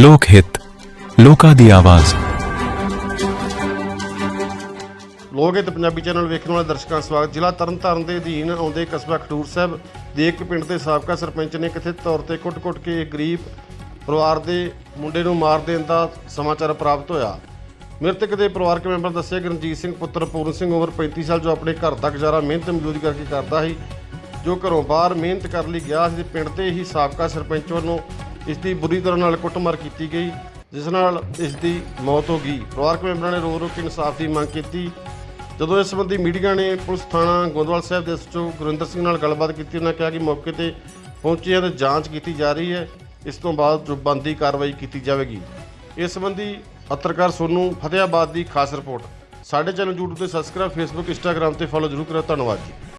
ਲੋਕ ਹਿੱਤ, ਲੋਕਾਂ ਦੀ ਆਵਾਜ਼। ਲੋਕ ਇਹ ਪੰਜਾਬੀ ਚੈਨਲ ਵੇਖਣ ਵਾਲੇ ਦਰਸ਼ਕਾਂ ਦਾ ਸਵਾਗਤ। ਜ਼ਿਲ੍ਹਾ ਤਰਨਤਾਰਨ ਦੇ ਅਧੀਨ ਆਉਂਦੇ ਕਸਬਾ ਖਡੂਰ ਸਾਹਿਬ ਦੇ ਇੱਕ ਪਿੰਡ ਦੇ ਸਾਬਕਾ ਸਰਪੰਚ ਨੇ ਕਥਿਤ ਤੌਰ ਤੇ ਕੁੱਟ-ਕੁੱਟ ਕੇ ਇੱਕ ਗਰੀਬ ਪਰਿਵਾਰ ਦੇ ਮੁੰਡੇ ਨੂੰ ਮਾਰ ਦੇਣ ਦਾ ਸਮਾਚਾਰ ਪ੍ਰਾਪਤ ਹੋਇਆ। ਮ੍ਰਿਤਕ ਦੇ ਪਰਿਵਾਰਕ ਮੈਂਬਰ ਦੱਸਿਆ ਕਿ ਰਣਜੀਤ ਸਿੰਘ, ਪੁੱਤਰ ਪੂਰਨ ਸਿੰਘ, ਉਮਰ 35 ਸਾਲ, ਜੋ ਆਪਣੇ ਘਰ ਦਾ ਗੁਜ਼ਾਰਾ ਮਿਹਨਤ ਮਜ਼ਦੂਰੀ ਕਰਕੇ ਕਰਦਾ ਸੀ, ਜੋ ਘਰੋਂ ਬਾਹਰ ਮਿਹਨਤ ਕਰਨ ਲਈ ਗਿਆ ਸੀ। ਤੇ ਪਿੰਡ ਦੇ ਹੀ ਸਾਬਕਾ ਸਰਪੰਚ ਵੱਲੋਂ ਇਸ ਦੀ ਬੁਰੀ ਤਰ੍ਹਾਂ ਨਾਲ ਕੁੱਟਮਾਰ ਕੀਤੀ ਗਈ, ਜਿਸ ਨਾਲ ਇਸ ਦੀ ਮੌਤ ਹੋ ਗਈ। ਪਰਿਵਾਰਕ ਮੈਂਬਰਾਂ ਨੇ ਰੋ ਰੋ ਕੇ ਇਨਸਾਫ ਦੀ ਮੰਗ ਕੀਤੀ। ਜਦੋਂ ਇਸ ਸੰਬੰਧੀ ਮੀਡੀਆ ਨੇ ਪੁਲਿਸ ਥਾਣਾ ਗੋਦਵਾਲ ਸਾਹਿਬ ਦੇ ਐਸਐਚਓ ਗੁਰਿੰਦਰ ਸਿੰਘ ਨਾਲ ਗੱਲਬਾਤ ਕੀਤੀ, ਉਹਨਾਂ ਕਿਹਾ ਕਿ ਮੌਕੇ ਤੇ ਪਹੁੰਚੇ ਹਨ ਤੇ ਜਾਂਚ ਕੀਤੀ ਜਾ ਰਹੀ ਹੈ। ਇਸ ਤੋਂ ਬਾਅਦ ਜੋ ਕਾਰਵਾਈ ਕੀਤੀ ਜਾਵੇਗੀ। ਇਸ ਸੰਬੰਧੀ ਪੱਤਰਕਾਰ ਸੋਨੂ ਫਤਿਆਬਾਦ ਦੀ ਖਾਸ ਰਿਪੋਰਟ। ਸਾਡੇ ਚੈਨਲ YouTube ਤੇ ਸਬਸਕ੍ਰਾਈਬ Facebook, Instagram ਤੇ ਫੋਲੋ ਜ਼ਰੂਰ ਕਰੋ ਧੰਨਵਾਦ ਜੀ।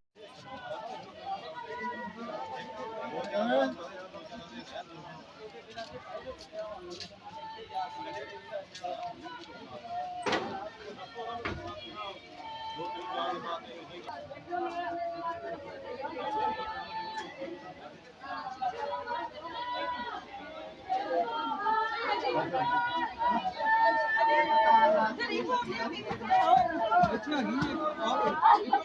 这里，这里，这里。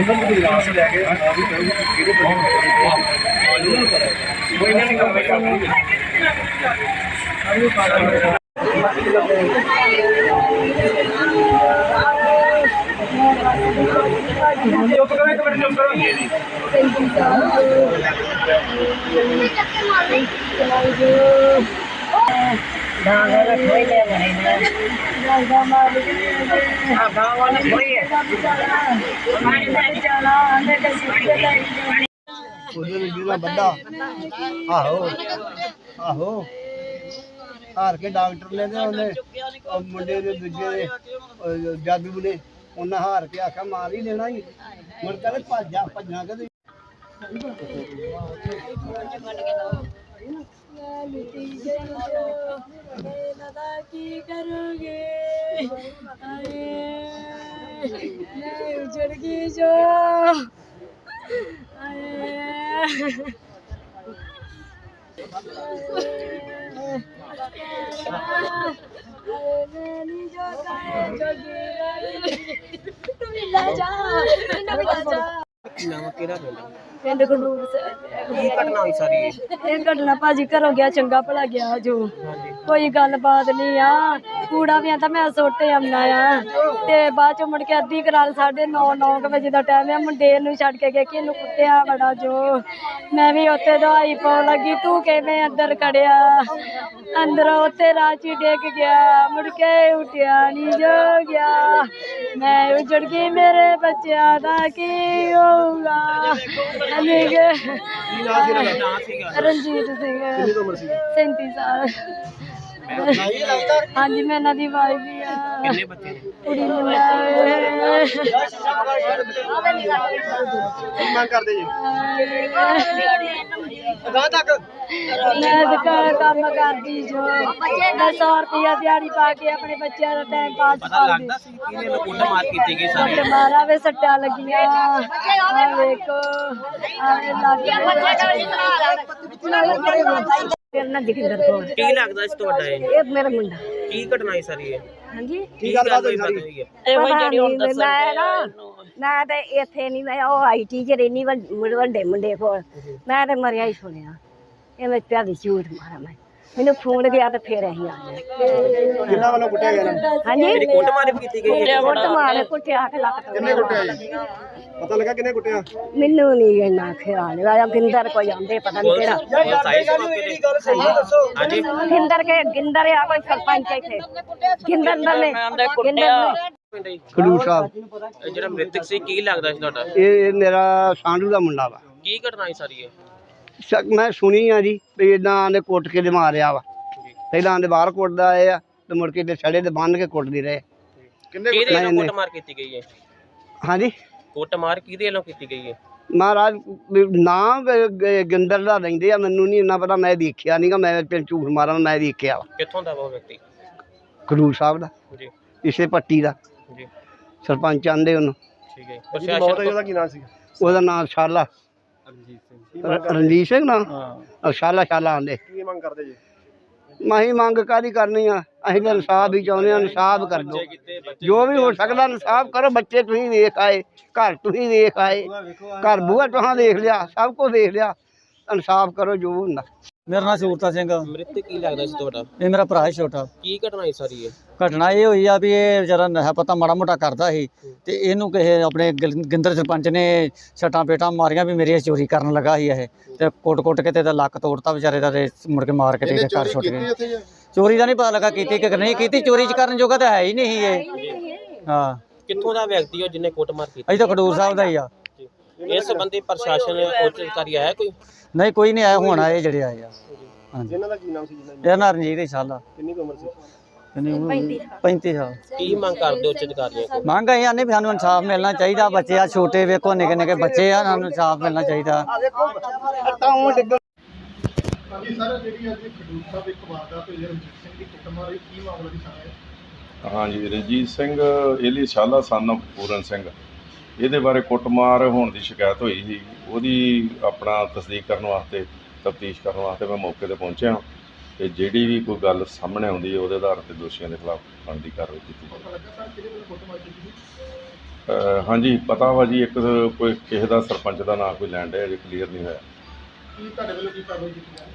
ਉਹਨਾਂ ਨੂੰ ਗੁਜਰਾਤ ਲੈ ਕੇ ਆ ਵੀ ਕਰੂਗੀ ਕਿਹੜੇ ਬੰਦੇ ਨੂੰ ਪਤਾ ਉਹ ਇਹਨਾਂ ਨੇ ਕੰਮ ਕਰਨੀ ਹੈ ਅਰੇ ਪਾਗਲ ਚੁੱਪ ਕਰੋ ਇੱਕ ਮਿੰਟ ਚੁੱਪ ਕਰੋ ਚੱਕੇ ਮਾਰ ਲਈ ਉਹਦੇ ਜਿਹੜਾ ਵੱਡਾ ਆਹੋ। ਆਹੋ। ਹਾਰ ਕੇ ਡਾਕਟਰ ਨੇ ਉਹਨੇ ਉਹ ਮੁੰਡੇ ਦੇ ਦੂਜੇ ਦੇ, ਉਹ ਜਾਦੂ ਨੇ, ਉਹਨਾਂ ਹਾਰ ਕੇ ਆਖਿਆ, ਮਾਰ ਹੀ ਲੈਣਾ ਹੀ। ਮੁੜ ਕੇ ਕਹਿੰਦੇ ਭੱਜ ਭੱਜਣਾ ਕਦੇ ਕੀ ਕਰੋਗੇ ਆਏ ਮੈਂ ਉਜੜ ਗਈ ਜੋ ਆਏ ਮੈਂ ਨਹੀਂ ਜੋ ਕਾਏ ਜੋਗੀ ਤੂੰ ਵੀ ਲੈ ਜਾ ਮੈਨੂੰ ਵੀ ਲੈ ਜਾ ਨਾਮ ਕਿਹੜਾ ਪਿੰਡ ਕੀ ਘਟਨਾ ਹੋਈ ਸਾਰੀ ਇਹ? ਘਟਨਾ ਭਾਜੀ ਘਰੋਂ ਗਿਆ ਚੰਗਾ ਭਲਾ ਗਿਆ ਜੋ ਕੋਈ ਗੱਲਬਾਤ ਨਹੀਂ ਆ। ਕੂੜਾ ਵੀ ਆਂਦਾ ਮੈਂ ਸੁੱਟ ਆਉਣਾ ਆ। ਤੇ ਬਾਅਦ ਚ ਮੁੜ ਕੇ ਅੱਧੀ ਕਰਾਲ ਸਾਢੇ 9 9 ਵਜੇ ਦਾ ਟਾਈਮ ਆ ਮੁੰਡੇ ਨੂੰ ਛੱਡ ਕੇ ਗਿਆ ਕਿ ਇਹਨੂੰ ਕੁੱਟਿਆ ਬੜਾ ਜੋ। ਮੈਂ ਵੀ ਉੱਥੇ ਦਵਾਈ ਪਾਉਣ ਲੱਗੀ ਤੂੰ ਕਿਵੇਂ ਅੰਦਰ ਖੜਿਆ? ਅੰਦਰ ਉੱਥੇ ਰਾਚੀ ਡਿੱਗ ਗਿਆ ਮੁੜ ਕੇ ਉੱਠਿਆ ਨਹੀਂ ਜੋ ਗਿਆ। ਮੈਂ ਉਜੜ ਗਈ ਮੇਰੇ ਬੱਚਿਆਂ ਦਾ ਕੀ ਹੋਊਗਾ? ਅਨੇਕ ਰਣਜੀਤ ਸਿੰਘ। ਕਿੰਨੀ ਉਮਰ ਸੀ? 37 ਸਾਲ। ਹਾਂਜੀ ਮੈਂ ਇਹਨਾਂ ਦੀ ਵਾਈਫ ਵੀ ਆ। ਕਿੰਨੇ ਬੱਚੇ ਨੇ? ਕੁੜੀ ਮੁੰਡਾ ਵੇ। ਮੰਗ ਕਰਦੇ ਜੀ। ਮੈਂ ਦੁਕਾਨ ਕੰਮ ਕਰਦੀ ਜੋ। ਮੈਂ 100 ਰੁਪਇਆ ਦਿਹਾੜੀ ਪਾ ਕੇ ਆਪਣੇ ਬੱਚਿਆਂ ਦਾ ਟਾਈਮ ਪਾਸ ਪਤਾ ਕਰਦੀ। ਲੱਗਦਾ ਸੀ ਕਿ ਇਹਨੂੰ ਕੁੱਟ ਮਾਰ ਕੀਤੀ ਗਈ ਸਾਰੀ। ਤੇ ਮਾਰਾ ਵੇ ਸੱਟਾਂ ਲੱਗੀਆਂ। ਆ ਵੇਖੋ ਆਏ ਲੱਗ ਮੇਰਾ ਨਾਂ ਜਗਿੰਦਰ ਕੌਰ ਕੀ ਲੱਗਦਾ ਸੀ ਤੁਹਾਡਾ ਇਹ ਇਹ ਮੇਰਾ ਮੁੰਡਾ। ਕੀ ਘਟਨਾ ਹੋਈ ਸਾਰੀ ਇਹ? ਹਾਂਜੀ। ਕੀ ਗੱਲ ਹੋਈ ਸਾਰੀ? ਇਹੋ ਜਿਹੜੀ ਹੁਣ ਮੈਂ ਨਾ ਮੈਂ ਤੇ ਇੱਥੇ ਨਹੀਂ ਮੈਂ ਉਹ ਆਈਟੀ ਚ ਰਹਿਨੀ ਵੱਡੇ ਮੁੰਡੇ ਕੋਲ। ਮੈਂ ਤੇ ਮਰਿਆ ਹੀ ਸੁਣਿਆ। ਇਹ ਮੈਂ ਪਿਆ ਦੀ ਝੂਠ ਮਾਰਾ ਮੈਂ। ਮੈਨੂੰ ਫੋਨ ਗਿਆ ਤੇ ਫੇਰ ਅਸੀਂ ਆ ਗਏ ਕਿੰਨਾ ਵੱਲੋਂ ਕੁੱਟਿਆ ਗਿਆ ਨਾ ਹਾਂਜੀ। ਕੁੱਟ ਮਾਰ ਵੀ ਕੀਤੀ ਗਈ ਹੈ ਕੁੱਟ ਮਾਰੇ ਕੁੱਟਿਆ ਕੇ ਲੱਕ ਤੋਂ ਕਿੰਨੇ ਕੁੱਟਿਆ ਜੀ? ਪਤਾ ਲੱਗਾ ਕਿੰਨੇ ਕੁੱਟਿਆ? ਮੈਨੂੰ ਨਹੀਂ ਇੰਨਾ ਖਿਆਲ ਆਇਆ ਗਿੰਦਰ ਕੋਈ ਆਉਂਦੇ ਪਤਾ ਨਹੀਂ ਕਿਹੜਾ। ਪੁਲਿਸ ਆਈ ਸੀ ਮੌਕੇ ਤੇ। ਹਾਂਜੀ। ਗਿੰਦਰ ਕੇ ਗਿੰਦਰ ਆ ਕੋਈ ਸਰਪੰਚ ਇੱਥੇ। ਗਿੰਦਰ ਨੇ ਗਿੰਦਰ ਨੇ। ਖਡੂਰ ਸਾਹਿਬ। ਇਹ ਜਿਹੜਾ ਮ੍ਰਿਤਕ ਸੀ ਕੀ ਲੱਗਦਾ ਸੀ ਤੁਹਾਡਾ? ਇਹ ਇਹ ਮੇਰਾ ਸਾਂਢੂ ਦਾ ਮੁੰਡਾ ਵਾ। ਕੀ ਘਟਨਾ ਹੋਈ ਸਾਰੀ ਇਹ? ਸ਼ੱਕ ਮੈਂ ਸੁਣੀ ਆ ਜੀ ਵੀ ਇਦਾਂ ਆਂਦੇ ਕੁੱਟ ਕੇ ਦੇ ਮਾਰਿਆ ਵਾ। ਪਹਿਲਾਂ ਆਂਦੇ ਬਾਹਰ ਕੁੱਟਦਾ ਆਏ ਆ ਤੇ ਮੁੜ ਕੇ ਤੇ ਛੜੇ ਤੇ ਬੰਨ ਕੇ ਕੁੱਟਦੀ ਰਹੇ। ਕਿਹਦੇ ਵੱਲੋਂ ਕੁੱਟ ਮਾਰ ਕੀਤੀ ਗਈ ਹੈ? ਹਾਂਜੀ? ਕੁੱਟ ਮਾਰ ਕਿਹਦੇ ਵੱਲੋਂ ਕੀਤੀ ਗਈ ਹੈ? ਮਹਾਰਾਜ ਵੀ ਨਾਮ ਗ- ਗਿੰਦਰ ਦਾ ਲੈਂਦੇ ਆ ਮੈਨੂੰ ਨਹੀਂ ਇੰਨਾ ਪਤਾ ਮੈਂ ਦੇਖਿਆ ਨਹੀਂਗਾ ਮੈਂ ਤੇ ਝੂਠ ਮਾਰਾਂ ਮੈਂ ਦੇਖਿਆ ਵਾ। ਕਿੱਥੋਂ ਦਾ ਉਹ ਵਿਅਕਤੀ? ਖਡੂਰ ਸਾਹਿਬ ਦਾ ਜੀ। ਇਸੇ ਪੱਟੀ ਦਾ। ਜੀ। ਸਰਪੰਚ ਆਂਦੇ ਉਹਨੂੰ। ਠੀਕ ਹੈ ਪ੍ਰਸ਼ਾਸਨ ਕੋਲ- ਕੀ ਨਾਮ ਸੀ ਉਹਦਾ ਨਾਮ ਸ਼ਾਲਾ। ਰ- ਰਣਜੀਤ ਸਿੰਘ ਨਾ? ਹਾਂ। ਸ਼ਾਲਾ ਸ਼ਾਲਾ ਆਂਦੇ। ਕੀ ਮੰਗ ਕਰਦੇ ਜੀ? ਮਾਹੀ ਮੰਗ ਕਾਦੀ ਕਰਨੀ ਆ? ਅਸੀਂ ਤਾਂ ਇਨਸਾਫ ਹੀ ਚਾਹੁੰਦੇ ਆ ਇਨਸਾਫ ਕਰ ਦਿਓ। ਜੋ ਵੀ ਹੋ ਸਕਦਾ ਇਨਸਾਫ ਕਰੋ ਬੱਚੇ ਤੁਸੀਂ ਵੇਖ ਆਏ ਘਰ ਤੁਸੀਂ ਵੇਖ ਆਏ ਘਰ ਬੂਹਾ ਤੁਹਾਂ ਦੇਖ ਲਿਆ ਸਭ ਕੁਝ ਦੇਖ ਲਿਆ। ਇਨਸਾਫ ਕਰੋ ਜੋ ਹੁੰਦਾ। ਮੇਰਾ ਨਾਮ ਸੂਰਤਾ ਸਿੰਘ ਆ। ਮ੍ਰਿਤਕ ਕੀ ਲੱਗਦਾ ਸੀ ਤੁਹਾਡਾ? ਇਹ ਮੇਰਾ ਭਰਾ ਹੈ ਛੋਟਾ। ਕੀ ਘਟਨਾ ਹੈ ਸਾਰੀ ਇਹ? ਘਟਨਾ ਇਹ ਹੋਈ ਆ ਵੀ ਇਹ ਵਿਚਾਰਾ ਨਸ਼ਾ ਪਤਾ ਮਾੜਾ ਮੋਟਾ ਕਰਦਾ ਸੀ ਤੇ ਇਹਨੂੰ ਕਿਸੇ ਆਪਣੇ ਗਿਲ- ਗਿੰਦਰ ਸਰਪੰਚ ਨੇ ਛਟਾਂ ਪੇਟਾਂ ਮਾਰੀਆਂ ਵੀ ਮੇਰੀ ਇਹ ਚੋਰੀ ਕਰਨ ਲੱਗਾ ਸੀ ਇਹ। ਤੇ ਕੁੱਟ-ਕੁੱਟ ਕੇ ਤੇ ਇਹਦਾ ਲੱਕ ਤੋੜਤਾ ਵਿਚਾਰੇ ਦਾ ਤੇ ਮੁੜ ਕੇ ਮਾਰ ਕੇ ਤੇ ਇਹਦੇ ਘਰ ਛੁੱਟ ਗਏ। ਚੋਰੀ ਦਾ ਨਹੀਂ ਪਤਾ ਲੱਗਾ ਕੀਤੀ ਕਿ ਨਹੀਂ ਕੀਤੀ ਚੋਰੀ ਚ ਕਰਨ ਜੋਗਾ ਤਾਂ ਹੈ ਹੀ ਨਹੀਂ ਇਹ। ਹਾਂ ਕਿੱਥੋਂ ਦਾ ਵਿਅਕਤੀ ਹੋ ਜਿਹਨੇ ਕੁੱਟਮਾਰ ਕੀਤੀ? ਅਸੀਂ ਤਾਂ ਖਡੂਰ ਸਾਹਿਬ ਦਾ ਹੀ ਆ। ਇਸ ਸੰਬੰਧੀ ਪ੍ਰਸ਼ਾਸਨ ਉੱਚ ਅਧਿਕਾਰੀ ਆਇਆ ਕੋਈ? ਨਹੀਂ ਕੋਈ ਨਹੀਂ ਆਇਆ ਹੁਣ ਆਏ ਜਿਹੜੇ ਆਏ ਆ। ਹਾਂਜੀ। ਇਹਨਾਂ ਦਾ ਕੀ ਨਾਮ ਸੀ ਜਿਹਨਾਂ ਇਹਦਾ ਨਾਂ ਰਣਜੀਤ ਹੀ ਸਾਲਾ। ਕਿੰਨੀ ਕੁ ਉਮਰ ਸੀ? ਕਿੰਨੀ ਉਮਰ? 35 ਸਾਲ। ਕੀ ਮੰਗ ਕਰਦੇ ਉੱਚ ਅਧਿਕਾਰੀਆਂ ਕੋਲ? ਮੰਗ ਆਈ ਆਨੇ ਵੀ ਸਾਨੂੰ ਇਨਸਾਫ ਮਿਲਣਾ ਚਾਹੀਦਾ। ਬੱਚੇ ਆ ਛੋਟੇ ਵੇਖੋ ਨਿੱਕੇ ਨਿੱਕੇ ਬੱਚੇ ਆ ਸਾਨੂੰ ਇਨਸਾਫ ਮਿਲਣਾ ਚਾਹੀਦਾ। ਤਾਂ ਉਹ ਡਿੱਗ ਹਾਂਜੀ ਸਰ ਜਿਹੜੀ ਅੱਜ ਖਡੂਰ ਸਾਹਿਬ ਇੱਕ ਵਾਰਦਾਤ ਹੋਈ ਰਣਜੀਤ ਸਿੰਘ ਦੀ ਦੀ ਇਹਲੀ ਸ਼ਾਲਾ ਸਨ of ਪੂਰਨ ਸਿੰਘ। ਇਹਦੇ ਬਾਰੇ ਕੁੱਟਮਾਰ ਹੋਣ ਦੀ ਸ਼ਿਕਾਇਤ ਹੋਈ ਸੀ। ਉਹਦੀ ਆਪਣਾ ਤਸਦੀਕ ਕਰਨ ਵਾਸਤੇ ਤਫਤੀਸ਼ ਕਰਨ ਵਾਸਤੇ ਮੈਂ ਮੌਕੇ ਤੇ ਪਹੁੰਚਿਆ। ਤੇ ਜਿਹੜੀ ਵੀ ਕੋਈ ਗੱਲ ਸਾਹਮਣੇ ਆਉਂਦੀ ਹੈ ਉਹਦੇ ਆਧਾਰ ਤੇ ਦੋਸ਼ੀਆਂ ਦੇ ਖਿਲਾਫ ਬਣਦੀ ਕਾਰਵਾਈ ਕੀਤੀ ਜਾਵੇ ਹਾਂਜੀ ਪਤਾ ਵਾ ਜੀ ਇੱਕ ਕੋਈ ਕਿਸੇ ਦਾ ਸਰਪੰਚ ਦਾ ਨਾਂ ਕੋਈ ਲੈਣ ਡਿਆ ਜੇ ਕਲੀਅਰ ਨਹੀਂ ਹੋਇਆ। ਕੀ ਤੁਹਾਡੇ ਵੱਲੋਂ ਕੀ ਕਾਰਵਾਈ ਕੀਤੀ ਜਾ ਹੈ?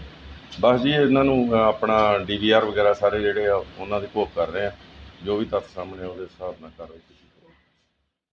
ਬਸ ਜੀ ਇਹਨਾਂ ਨੂੰ ਆਪਣਾ ਡੀਵੀਆਰ ਵਗੈਰਾ ਸਾਰੇ ਜਿਹੜੇ ਆ ਉਹਨਾਂ ਦੀ ਘੋਖ ਕਰ ਰਹੇ ਆ। ਜੋ ਵੀ ਤੱਥ ਸਾਹਮਣੇ ਆ, ਉਹਦੇ ਹਿਸਾਬ ਨਾਲ ਕਾਰਵਾਈ